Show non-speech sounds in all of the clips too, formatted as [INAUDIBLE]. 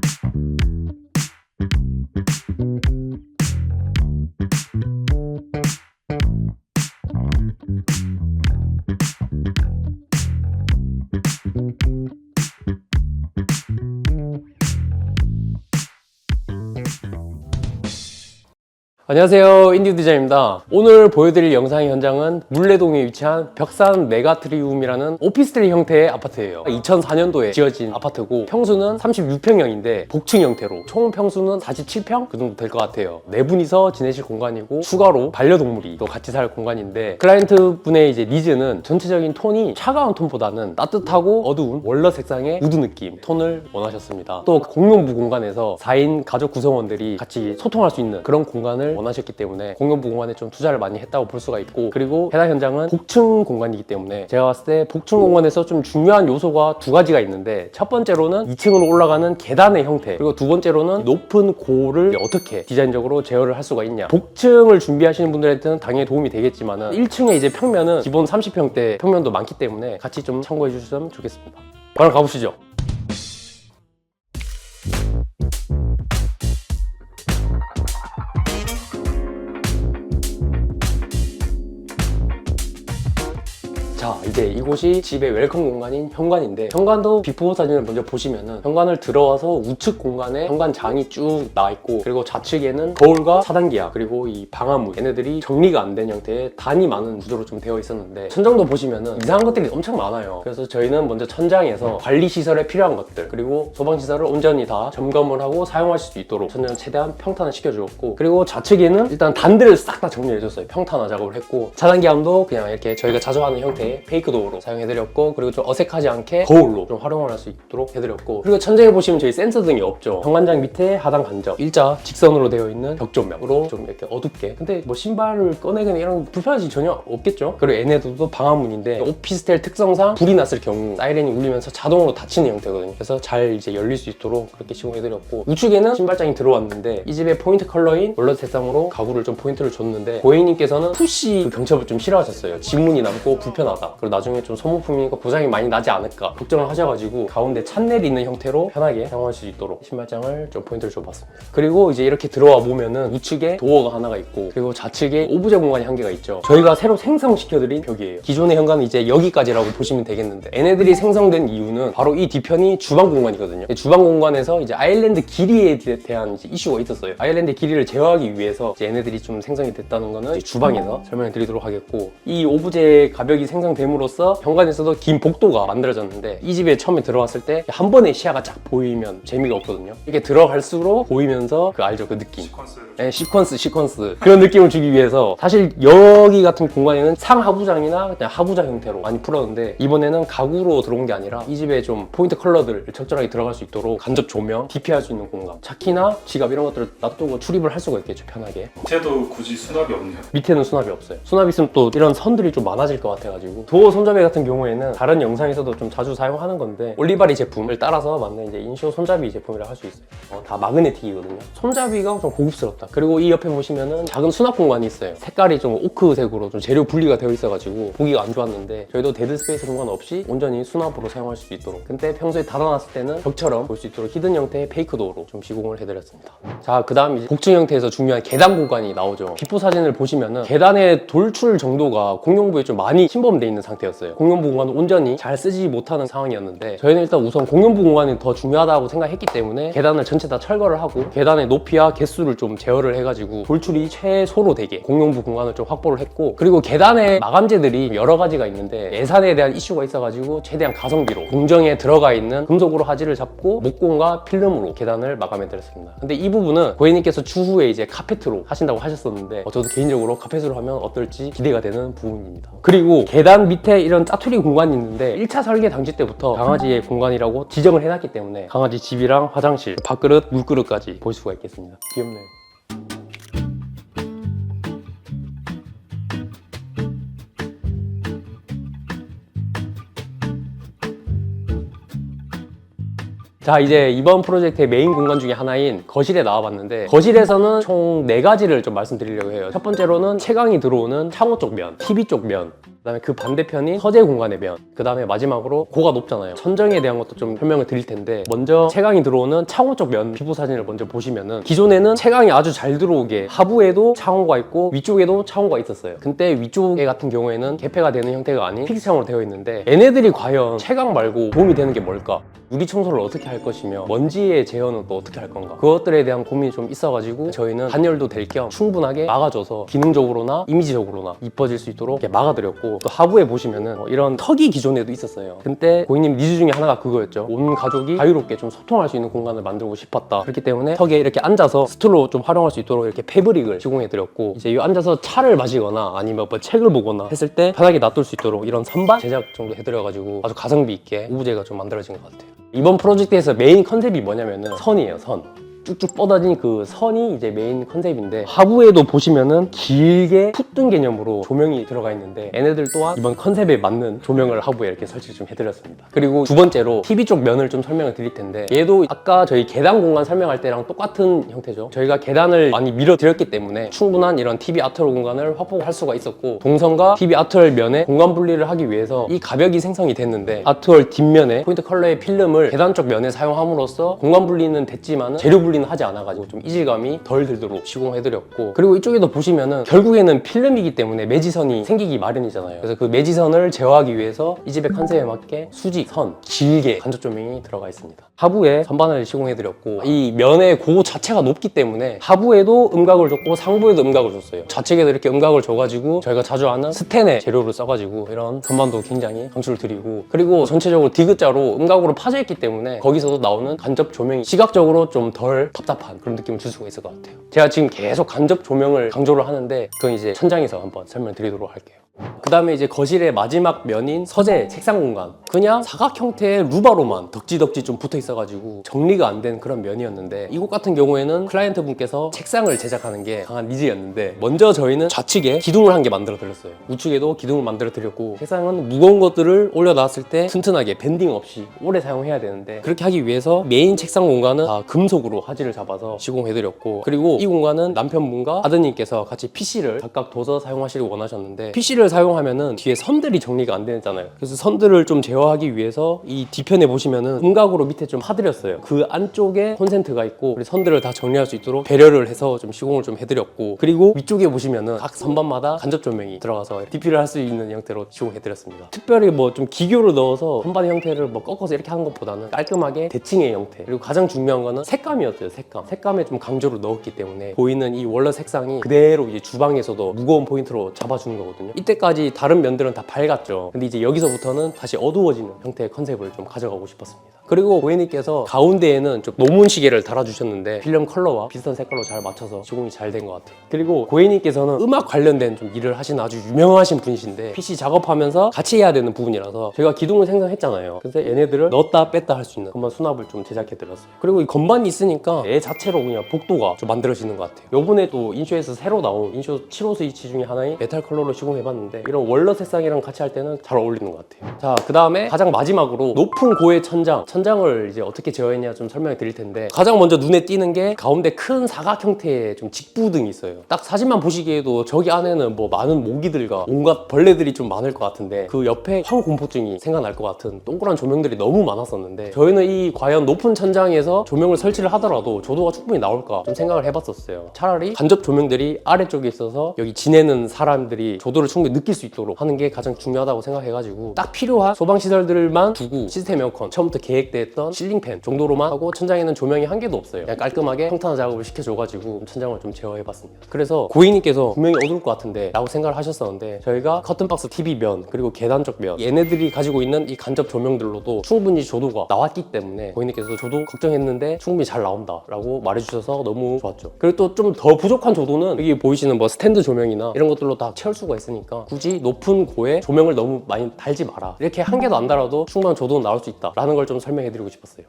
thank you 안녕하세요 인디 디자인입니다. 오늘 보여드릴 영상의 현장은 물레동에 위치한 벽산 메가트리움이라는 오피스텔 형태의 아파트예요. 2004년도에 지어진 아파트고 평수는 36평형인데 복층 형태로 총 평수는 47평 그 정도 될 것 같아요. 네 분이서 지내실 공간이고 추가로 반려동물이 또 같이 살 공간인데 클라이언트 분의 이제 니즈는 전체적인 톤이 차가운 톤보다는 따뜻하고 어두운 월러 색상의 우드 느낌 톤을 원하셨습니다. 또 공용부 공간에서 4인 가족 구성원들이 같이 소통할 수 있는 그런 공간을 원하셨기 때문에 공용부 공간에 좀 투자를 많이 했다고 볼 수가 있고 그리고 해당 현장은 복층 공간이기 때문에 제가 봤을 때 복층 공간에서 좀 중요한 요소가 두 가지가 있는데 첫 번째로는 2층으로 올라가는 계단의 형태 그리고 두 번째로는 높은 고를 어떻게 디자인적으로 제어를 할 수가 있냐. 복층을 준비하시는 분들한테는 당연히 도움이 되겠지만 은 1층에 이제 평면은 기본 30평대 평면도 많기 때문에 같이 좀 참고해 주시면 좋겠습니다. 바로 가보시죠 자 이제 이곳이 집의 웰컴 공간인 현관인데 현관도 비포 사진을 먼저 보시면은 현관을 들어와서 우측 공간에 현관장이 쭉 나와 있고 그리고 좌측에는 거울과 차단기야 그리고 이 방화문. 얘네들이 정리가 안 된 형태의 단이 많은 구조로 좀 되어 있었는데 천장도 보시면은 이상한 것들이 엄청 많아요. 그래서 저희는 먼저 천장에서 관리 시설에 필요한 것들 그리고 소방 시설을 온전히 다 점검을 하고 사용하실 수 있도록 천장을 최대한 평탄을 시켜주었고 그리고 좌측에는 일단 단들을 싹 다 정리해줬어요. 평탄화 작업을 했고 차단기함도 그냥 이렇게 저희가 자주 하는 형태의 페이크 도어로 사용해드렸고 그리고 좀 어색하지 않게 거울로. 좀 활용을 할 수 있도록 해드렸고 그리고 천장에 보시면 저희 센서 등이 없죠. 현관장 밑에 하단 간접 일자 직선으로 되어 있는 벽조명으로 좀 이렇게 어둡게. 근데 뭐 신발을 꺼내거나 이런 불편하지 전혀 없겠죠? 그리고 얘네들도 방화문인데 오피스텔 특성상 불이 났을 경우 사이렌이 울리면서 자동으로 닫히는 형태거든요. 그래서 잘 이제 열릴 수 있도록 그렇게 시공해드렸고 우측에는 신발장이 들어왔는데 이 집의 포인트 컬러인 월러 색상으로 가구를 좀 포인트를 줬는데 고객님께서는 푸시 그 경첩을 좀 싫어하셨어요. 지문이 남고 불편하다 그리고 나중에 좀 소모품이니까 고장이 많이 나지 않을까 걱정을 하셔가지고 가운데 찬넬이 있는 형태로 편하게 사용하실 수 있도록 신발장을 좀 포인트를 줘봤습니다. 그리고 이제 이렇게 들어와 보면은 우측에 도어가 하나가 있고 그리고 좌측에 오브제 공간이 한 개가 있죠. 저희가 새로 생성시켜드린 벽이에요. 기존의 현관은 이제 여기까지라고 보시면 되겠는데 얘네들이 생성된 이유는 바로 이 뒤편이 주방 공간이거든요. 주방 공간에서 이제 아일랜드 길이에 대- 대한 이제 이슈가 있었어요. 아일랜드 길이를 제어하기 위해서 이제 얘네들이 좀 생성이 됐다는 거는 주방에서 설명을 드리도록 하겠고 이 오브제 가벽이 생성 됨으로써 현관에서도 긴 복도가 만들어졌는데 이 집에 처음에 들어왔을 때 한 번에 시야가 쫙 보이면 재미가 없거든요. 이게 들어갈수록 보이면서 그 알죠? 그 느낌. 컨셉을 네, 시퀀스, 시퀀스. 그런 느낌을 주기 위해서 사실 여기 같은 공간에는 상하부장이나 그냥 하부장 형태로 많이 풀었는데 이번에는 가구로 들어온 게 아니라 이 집에 좀 포인트 컬러들 적절하게 들어갈 수 있도록 간접 조명, DP할 수 있는 공간, 차키나 지갑 이런 것들을 놔두고 출입을 할 수가 있겠죠, 편하게. 밑에도 굳이 수납이 없네요. 밑에는 수납이 없어요. 수납 있으면 또 이런 선들이 좀 많아질 것 같아가지고 도어 손잡이 같은 경우에는 다른 영상에서도 좀 자주 사용하는 건데 올리바리 제품을 따라서 만든 이제 인쇼 손잡이 제품이라 할 수 있어요. 어, 다 마그네틱이거든요. 손잡이가 좀 고급스럽다. 그리고 이 옆에 보시면은 작은 수납 공간이 있어요. 색깔이 좀 오크색으로 좀 재료 분리가 되어 있어가지고 보기가 안 좋았는데 저희도 데드 스페이스 공간 없이 온전히 수납으로 사용할 수 있도록 근데 평소에 닫아놨을 때는 벽처럼 볼 수 있도록 히든 형태의 페이크 도어로 좀 시공을 해드렸습니다. 자, 그 다음 복층 형태에서 중요한 계단 공간이 나오죠. 비포 사진을 보시면은 계단의 돌출 정도가 공용부에 좀 많이 침범돼 있는 상태였어요. 공용부 공간을 온전히 잘 쓰지 못하는 상황이었는데 저희는 일단 우선 공용부 공간이 더 중요하다고 생각했기 때문에 계단을 전체 다 철거를 하고 계단의 높이와 개수를 좀 제어를 해가지고 돌출이 최소로 되게 공용부 공간을 좀 확보를 했고 그리고 계단의 마감재들이 여러 가지가 있는데 예산에 대한 이슈가 있어가지고 최대한 가성비로 공정에 들어가 있는 금속으로 하지를 잡고 목공과 필름으로 계단을 마감해 드렸습니다. 근데 이 부분은 고객님께서 추후에 이제 카페트로 하신다고 하셨었는데 어, 저도 개인적으로 카페트로 하면 어떨지 기대가 되는 부분입니다. 그리고 계단 밑에 이런 짜투리 공간이 있는데 1차 설계 당시 때부터 강아지의 공간이라고 지정을 해놨기 때문에 강아지 집이랑 화장실, 밥그릇, 물그릇까지 볼 수가 있겠습니다. 귀엽네요. 자 이제 이번 프로젝트의 메인 공간 중에 하나인 거실에 나와봤는데 거실에서는 총 네가지를 좀 말씀드리려고 해요 첫 번째로는 채광이 들어오는 창호 쪽 면, TV 쪽면 그다음에 그 반대편이 서재 공간의 면. 그다음에 마지막으로 고가 높잖아요. 천정에 대한 것도 좀 설명을 드릴 텐데 먼저 채광이 들어오는 창호 쪽 면 피부 사진을 먼저 보시면은 기존에는 채광이 아주 잘 들어오게 하부에도 창호가 있고 위쪽에도 창호가 있었어요. 근데 위쪽에 같은 경우에는 개폐가 되는 형태가 아닌 픽스창으로 되어 있는데 얘네들이 과연 채광 말고 도움이 되는 게 뭘까? 유리 청소를 어떻게 할 것이며 먼지의 제어는 또 어떻게 할 건가? 그것들에 대한 고민이 좀 있어가지고 저희는 단열도 될 겸 충분하게 막아줘서 기능적으로나 이미지적으로나 이뻐질 수 있도록 막아드렸고 또 하부에 보시면은 뭐 이런 턱이 기존에도 있었어요. 근데 고객님 니즈 중에 하나가 그거였죠. 온 가족이 자유롭게 좀 소통할 수 있는 공간을 만들고 싶었다. 그렇기 때문에 턱에 이렇게 앉아서 스툴로 좀 활용할 수 있도록 이렇게 패브릭을 시공해 드렸고 이제 이 앉아서 차를 마시거나 아니면 뭐 책을 보거나 했을 때 편하게 놔둘 수 있도록 이런 선반 제작 정도 해드려가지고 아주 가성비 있게 우부제가 좀 만들어진 것 같아요. 이번 프로젝트에서 메인 컨셉이 뭐냐면은 선이에요, 선. 쭉쭉 뻗어진 그 선이 이제 메인 컨셉인데 하부에도 보시면은 길게 풋뜬 개념으로 조명이 들어가 있는데 얘네들 또한 이번 컨셉에 맞는 조명을 하부에 이렇게 설치 좀 해드렸습니다. 그리고 두 번째로 TV 쪽 면을 좀 설명을 드릴 텐데 얘도 아까 저희 계단 공간 설명할 때랑 똑같은 형태죠. 저희가 계단을 많이 밀어드렸기 때문에 충분한 이런 TV 아트월 공간을 확보할 수가 있었고 동선과 TV 아트월 면에 공간 분리를 하기 위해서 이 가벽이 생성이 됐는데 아트월 뒷면에 포인트 컬러의 필름을 계단 쪽 면에 사용함으로써 공간 분리는 됐지만 재료 분리 는 하지 않아가지고 좀 이질감이 덜 들도록 시공해드렸고 그리고 이쪽에도 보시면은 결국에는 필름이기 때문에 매지선이 생기기 마련이잖아요. 그래서 그 매지선을 제어하기 위해서 이 집의 컨셉에 맞게 수직, 선, 길게 간접 조명이 들어가 있습니다. 하부에 선반을 시공해드렸고 이 면의 고우 자체가 높기 때문에 하부에도 음각을 줬고 상부에도 음각을 줬어요. 좌측에도 이렇게 음각을 줘가지고 저희가 자주 하는 스텐의 재료를 써가지고 이런 선반도 굉장히 강추를 드리고 그리고 전체적으로 디귿자로 음각으로 파져 있기 때문에 거기서도 나오는 간접 조명이 시각적으로 좀 덜 답답한 그런 느낌을 줄 수가 있을 것 같아요. 제가 지금 계속 간접 조명을 강조를 하는데 그건 이제 천장에서 한번 설명드리도록 할게요 그 다음에 이제 거실의 마지막 면인 서재 책상 공간. 그냥 사각 형태의 루바로만 덕지덕지 좀 붙어 있어가지고 정리가 안 된 그런 면이었는데 이곳 같은 경우에는 클라이언트 분께서 책상을 제작하는 게 강한 니즈였는데 먼저 저희는 좌측에 기둥을 한 개 만들어 드렸어요. 우측에도 기둥을 만들어 드렸고 책상은 무거운 것들을 올려놨을 때 튼튼하게 밴딩 없이 오래 사용해야 되는데 그렇게 하기 위해서 메인 책상 공간은 다 금속으로 화질을 잡아서 시공해 드렸고 그리고 이 공간은 남편분과 아드님께서 같이 PC를 각각 둬서 사용하시길 원하셨는데 PC를 사용하면은 뒤에 선들이 정리가 안 되잖아요. 그래서 선들을 좀 제어하기 위해서 이 뒤편에 보시면은 음각으로 밑에 좀 파드렸어요. 그 안쪽에 콘센트가 있고 선들을 다 정리할 수 있도록 배려를 해서 좀 시공을 좀 해드렸고 그리고 위쪽에 보시면은 각 선반마다 간접 조명이 들어가서 DP를 할 수 있는 형태로 시공해드렸습니다. 특별히 뭐 좀 기교를 넣어서 선반 형태를 뭐 꺾어서 이렇게 하는 것보다는 깔끔하게 대칭의 형태 그리고 가장 중요한 거는 색감이었어요 색감. 색감에 좀 강조를 넣었기 때문에 보이는 이 원래 색상이 그대로 이제 주방에서도 무거운 포인트로 잡아주는 거거든요. 이때 까지 다른 면들은 다 밝았죠. 근데 이제 여기서부터는 다시 어두워지는 형태의 컨셉을 좀 가져가고 싶었습니다. 그리고 고객님께서 가운데에는 좀 노문 시계를 달아주셨는데 필름 컬러와 비슷한 색깔로 잘 맞춰서 시공이 잘 된 것 같아요. 그리고 고객님께서는 음악 관련된 좀 일을 하시는 아주 유명하신 분이신데 PC 작업하면서 같이 해야 되는 부분이라서 제가 기둥을 생성했잖아요. 그래서 얘네들을 넣었다 뺐다 할 수 있는 건반 수납을 좀 제작해 드렸어요. 그리고 이 건반이 있으니까 얘 자체로 그냥 복도가 좀 만들어지는 것 같아요. 요번에 또 인쇼에서 새로 나온 인쇼 7호 스위치 중에 하나인 메탈 컬러로 시공해봤는데 이런 원러 색상이랑 같이 할 때는 잘 어울리는 것 같아요. 자 그 다음에 가장 마지막으로 높은 고의 천장. 천장을 이제 어떻게 제어했냐 좀 설명해 드릴 텐데 가장 먼저 눈에 띄는 게 가운데 큰 사각 형태의 좀 직부등이 있어요. 딱 사진만 보시기에도 저기 안에는 뭐 많은 모기들과 온갖 벌레들이 좀 많을 것 같은데 그 옆에 황공포증이 생각날 것 같은 동그란 조명들이 너무 많았었는데 저희는 이 과연 높은 천장에서 조명을 설치를 하더라도 조도가 충분히 나올까 좀 생각을 해봤었어요. 차라리 간접 조명들이 아래쪽에 있어서 여기 지내는 사람들이 조도를 충분히 느낄 수 있도록 하는 게 가장 중요하다고 생각해가지고 딱 필요한 소방시설들만 두고 시스템 에어컨 처음부터 계획됐던 실링팬 정도로만 하고 천장에는 조명이 한 개도 없어요. 그냥 깔끔하게 평탄화 작업을 시켜줘가지고 천장을 좀 제어해봤습니다. 그래서 고객님께서 분명히 어두울 것 같은데 라고 생각을 하셨었는데 저희가 커튼박스 TV 면 그리고 계단 쪽면 얘네들이 가지고 있는 이 간접 조명들로도 충분히 조도가 나왔기 때문에 고객님께서 조도 걱정했는데 충분히 잘 나온다 라고 말해주셔서 너무 좋았죠. 그리고 또 좀 더 부족한 조도는 여기 보이시는 뭐 스탠드 조명이나 이런 것들로 다 채울 수가 있으니까 굳이 높은 고에 조명을 너무 많이 달지 마라. 이렇게 한 개도 안 달아도 충분한 조도는 나올 수 있다 라는 걸 좀 설명해 드리고 싶었어요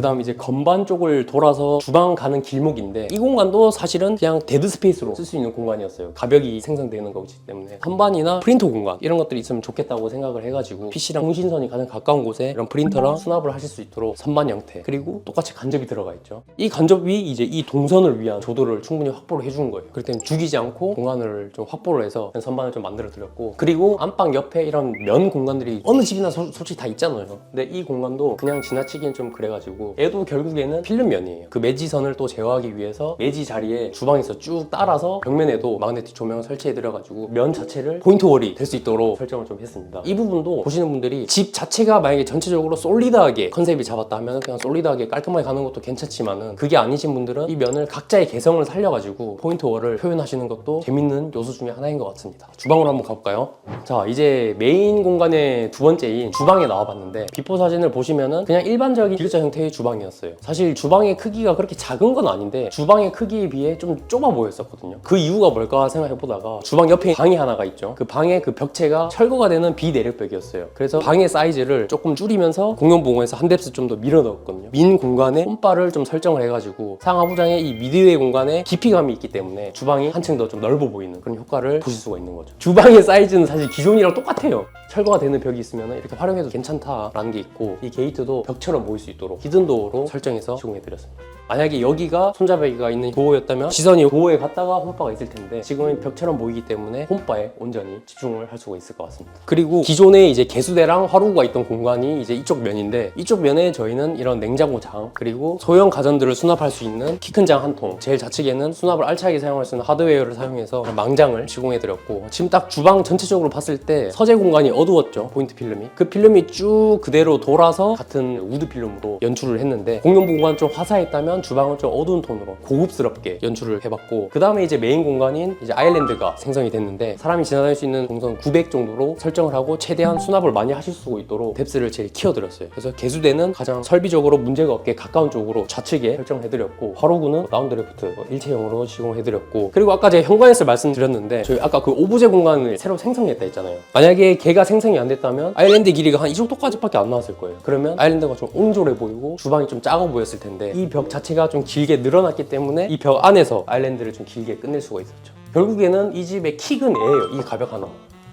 그그 다음 이제 건반 쪽을 돌아서 주방 가는 길목인데 이 공간도 사실은 그냥 데드 스페이스로 쓸 수 있는 공간이었어요. 가벽이 생성되는 거기 때문에 선반이나 프린터 공간 이런 것들이 있으면 좋겠다고 생각을 해가지고 PC랑 통신선이 가장 가까운 곳에 이런 프린터랑 수납을 하실 수 있도록 선반 형태 그리고 똑같이 간접이 들어가 있죠. 이 간접이 이제 이 동선을 위한 조도를 충분히 확보를 해준 거예요. 그럴 때는 죽이지 않고 공간을 좀 확보를 해서 선반을 좀 만들어 드렸고 그리고 안방 옆에 이런 면 공간들이 어느 집이나 소- 솔직히 다 있잖아요. 근데 이 공간도 그냥 지나치기엔 좀 그래가지고 얘도 결국에는 필름 면이에요. 그 매지선을 또 제어하기 위해서 매지 자리에 주방에서 쭉 따라서 벽면에도 마그네틱 조명을 설치해드려가지고 면 자체를 포인트 월이 될 수 있도록 설정을 좀 했습니다. 이 부분도 보시는 분들이 집 자체가 만약에 전체적으로 솔리드하게 컨셉이 잡았다 하면 그냥 솔리드하게 깔끔하게 가는 것도 괜찮지만은 그게 아니신 분들은 이 면을 각자의 개성을 살려가지고 포인트 월을 표현하시는 것도 재밌는 요소 중에 하나인 것 같습니다. 주방으로 한번 가볼까요? 자 이제 메인 공간의 두 번째인 주방에 나와봤는데 비포 사진을 보시면은 그냥 일반적인 기르자 형태의 주 방이었어요. 사실 주방의 크기가 그렇게 작은 건 아닌데 주방의 크기에 비해 좀 좁아 보였었거든요. 그 이유가 뭘까 생각해 보다가 주방 옆에 방이 하나가 있죠. 그 방의 그 벽체가 철거가 되는 비내력벽이었어요. 그래서 방의 사이즈를 조금 줄이면서 공용봉에서 한 뎁스 좀 더 밀어 넣었거든요. 민 공간에 홈바를 좀 설정을 해가지고 상하부장의 이 미드웨이 공간에 깊이감이 있기 때문에 주방이 한층 더 좀 넓어 보이는 그런 효과를 보실 수가 있는 거죠. 주방의 사이즈는 사실 기존이랑 똑같아요. 철거가 되는 벽이 있으면 이렇게 활용해도 괜찮다라는 게 있고 이 게이트도 벽처럼 보일 수 있도록 히 든도어로 설정해서 시공해드렸습니다. 만약에 여기가 손잡이가 있는 도어였다면 시선이 도어에 갔다가 홈바가 있을 텐데 지금은 벽처럼 보이기 때문에 홈바에 온전히 집중을 할 수가 있을 것 같습니다. 그리고 기존에 이제 개수대랑 화로구가 있던 공간이 이제 이쪽 면인데 이쪽 면에 저희는 이런 냉장고 장 그리고 소형 가전들을 수납할 수 있는 키 큰 장 한 통 제일 좌측에는 수납을 알차게 사용할 수 있는 하드웨어를 사용해서 망장을 시공해드렸고 지금 딱 주방 전체적으로 봤을 때 서재 공간이 어두웠죠 포인트 필름이 그 필름이 쭉 그대로 돌아서 같은 우드 필름으로 연출을 했는데 공용 공간 좀 화사했다면 주방은 좀 어두운 톤으로 고급스럽게 연출을 해봤고 그 다음에 이제 메인 공간인 이제 아일랜드가 생성이 됐는데 사람이 지나다닐 수 있는 동선 900 정도로 설정을 하고 최대한 수납을 많이 하실 수 있도록 뎁스를 제일 키워드렸어요. 그래서 개수대는 가장 설비적으로 문제가 없게 가까운 쪽으로 좌측에 설정해드렸고 화로구는 라운드레프트 일체형으로 시공해드렸고 그리고 아까 제가 현관에서 말씀드렸는데 저희 아까 그 오브제 공간을 새로 생성했다 했잖아요. 만약에 걔가 생성이 안 됐다면 아일랜드 길이가 한 이 정도까지밖에 안 나왔을 거예요. 그러면 아일랜드가 좀 옹졸해 보이고 주방이 좀 작아 보였을 텐데 이 벽 자체 가 좀 길게 늘어났기 때문에 이 벽 안에서 아일랜드를 좀 길게 끝낼 수가 있었죠 결국에는 이 집의 킥은 애예요 이 가벽 하나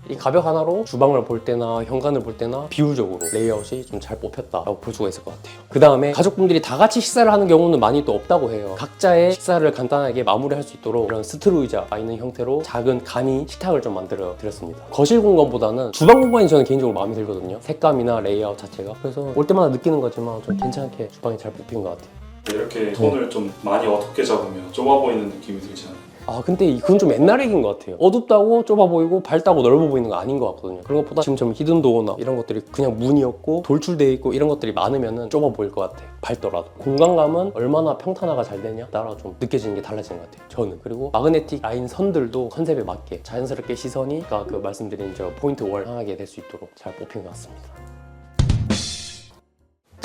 이 가벽 하나로 주방을 볼 때나 현관을 볼 때나 비율적으로 레이아웃이 좀 잘 뽑혔다라고 볼 수가 있을 것 같아요. 그 다음에 가족분들이 다 같이 식사를 하는 경우는 많이 또 없다고 해요. 각자의 식사를 간단하게 마무리할 수 있도록 이런 스트루 의자가 있는 형태로 작은 간이 식탁을 좀 만들어 드렸습니다. 거실 공간보다는 주방 공간이 저는 개인적으로 마음에 들거든요. 색감이나 레이아웃 자체가. 그래서 올 때마다 느끼는 거지만 좀 괜찮게 주방이 잘 뽑힌 것 같아요. 이렇게 톤을 좀 많이 어둡게 잡으면 좁아 보이는 느낌이 들지 않아요? 아 근데 그건 좀 옛날 얘기인 것 같아요. 어둡다고 좁아 보이고 밝다고 넓어 보이는 거 아닌 것 같거든요. 그런 것보다 지금처럼 히든 도어나 이런 것들이 그냥 문이었고 돌출되어 있고 이런 것들이 많으면 좁아 보일 것 같아요 밝더라도. 공간감은 얼마나 평탄화가 잘 되냐 따라 좀 느껴지는 게 달라지는 것 같아요 저는. 그리고 마그네틱 라인 선들도 컨셉에 맞게 자연스럽게 시선이 아까 그 말씀드린 저 포인트 월 향하게 될 수 있도록 잘 뽑힌 것 같습니다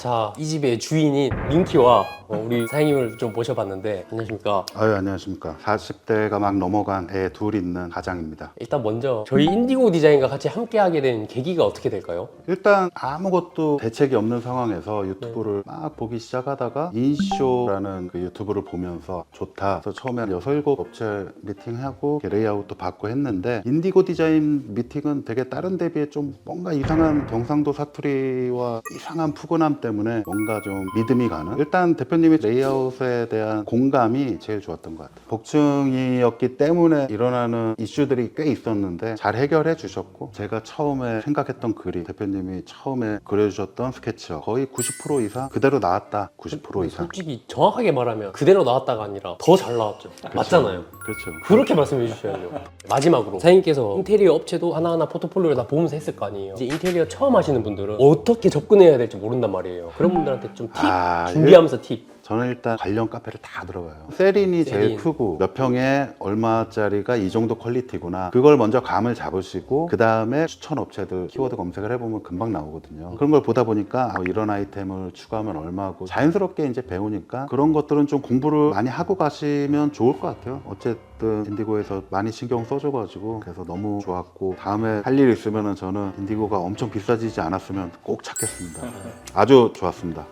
자, 이 집의 주인인 민키와 어, 우리 사장님을 좀 모셔봤는데 안녕하십니까? 아유 안녕하십니까 40대가 막 넘어간 애 둘 있는 가장입니다 일단 먼저 저희 인디고 디자인과 같이 함께하게 된 계기가 어떻게 될까요? 일단 아무것도 대책이 없는 상황에서 유튜브를 막 보기 시작하다가 인쇼라는 그 유튜브를 보면서 좋다 그래서 처음에 6, 7 업체 미팅하고 이렇게 레이아웃도 받고 했는데 인디고 디자인 미팅은 되게 다른 데 비해 좀 뭔가 이상한 경상도 사투리와 이상한 푸근함 때문에 뭔가 좀 믿음이 가는 일단 대표님이 레이아웃에 대한 공감이 제일 좋았던 것 같아요 복층이었기 때문에 일어나는 이슈들이 꽤 있었는데 잘 해결해 주셨고 제가 처음에 생각했던 그림 대표님이 처음에 그려주셨던 스케치와 거의 90% 이상 그대로 나왔다 90% 이상 솔직히 정확하게 말하면 그대로 나왔다가 아니라 더 잘 나왔죠. 맞잖아요. 그렇죠 그렇게 말씀해 주셔야죠. 마지막으로 사장님께서 인테리어 업체도 하나하나 포트폴리오를 다 보면서 했을 거 아니에요. 이제 인테리어 처음 하시는 분들은 어떻게 접근해야 될지 모른단 말이에요. 그런 분들한테 좀 팁 아, 준비하면서 팁. 저는 일단 관련 카페를 다 들어가요. 세린이 제일 세린. 크고 몇 평에 얼마짜리가 이 정도 퀄리티구나. 그걸 먼저 감을 잡으시고 그 다음에 추천 업체들 키워드 검색을 해보면 금방 나오거든요. 그런 걸 보다 보니까 아, 이런 아이템을 추가하면 얼마고 자연스럽게 이제 배우니까 그런 것들은 좀 공부를 많이 하고 가시면 좋을 것 같아요. 어쨌든 인디고에서 많이 신경 써줘가지고 그래서 너무 좋았고 다음에 할 일 있으면은 저는 인디고가 엄청 비싸지지 않았으면 꼭 찾겠습니다. [LAUGHS] 아주 좋았습니다.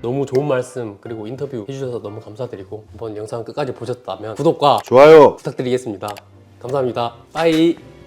너무 좋은 말씀 그리고 인터뷰 해주셔서 너무 감사드리고 이번 영상 끝까지 보셨다면 구독과 좋아요. 부탁드리겠습니다. 감사합니다. 빠이.